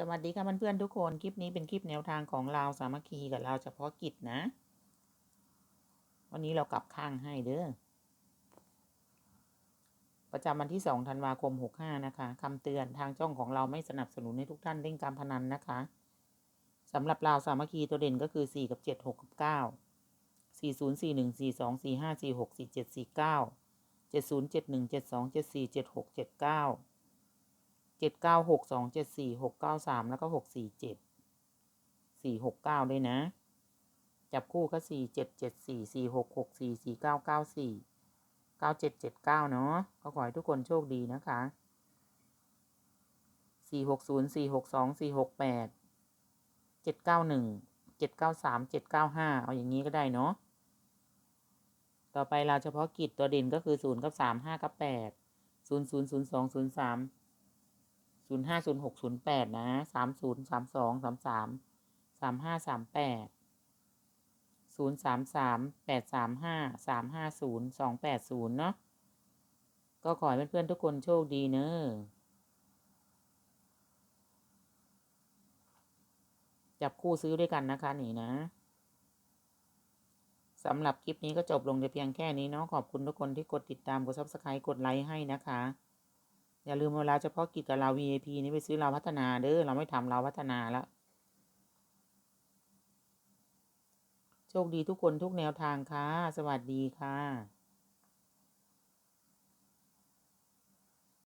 สวัสดีค่ะเพื่อนๆทุกคน คลิปนี้เป็นคลิปแนวทางของเราสามัคคีกับเราเฉพาะกิจนะ วันนี้เรากลับข้างให้เด้อ ประจำวันที่สองธันวาคมหกห้านะคะคำเตือนทางช่องของเราไม่สนับสนุนให้ทุกท่านเล่นการพนันนะคะสำหรับเราสามัคคีตัวเด่นก็คือสี่กับเจ็ดหกกับเก้าสี่ศูนย์สี่หนึ่งสี่สองสี่ห้าสี่หกสี่เจ็ดสี่เก้าเจ็ดศูนย์เจ็ดหนึ่งเจ็ดสองเจ็ดสี่เจ็ดหกเจ็ดเก้า เจ็ดเก้าหกสองเจ็ดสี่หกเก้าสามแล้วก็หกสี่เจ็ดสี่หกเก้าด้วยนะ จับคู่ก็สี่เจ็ดเจ็ดสี่สี่หกหกสี่สี่เก้าเก้าสี่เก้าเจ็ดเจ็ดเก้าเนาะก็ขอให้ทุกคนโชคดีนะคะสี่หกศูนย์สี่หกสองสี่หกแปดเจ็ดเก้าหนึ่งเจ็ดเก้าสามเจ็ดเก้าห้าเอาอย่างนี้ก็ได้เนาะต่อไปเราเฉพาะกิจตัวเด่นก็คือศูนย์กับสามห้ากับแปดศูนย์ศูนย์ศูนย์สองศูนย์สาม ศูนย์ห้าศูนย์หกศูนย์แปดนะสามศูนย์สามสองสามสามสามห้าสามแปดศูนย์สามสามแปดสามห้าสามห้าศูนย์สองแปดศูนย์เนาะก็ขอให้เพื่อนๆทุกคนโชคดีเนอะจับคู่ซื้อด้วยกันนะคะนี่นะสำหรับคลิปนี้ก็จบลงแต่เพียงแค่นี้เนาะขอบคุณทุกคนที่กดติดตามกด subscribe กดไลค์ให้นะคะ อย่าลืมเวลาเฉพาะกิจกับเรา VIP นี่ไปซื้อเราพัฒนาเด้อเราไม่ทำเราพัฒนาแล้ว โชคดีทุกคนทุกแนวทางค่ะ สวัสดีค่ะ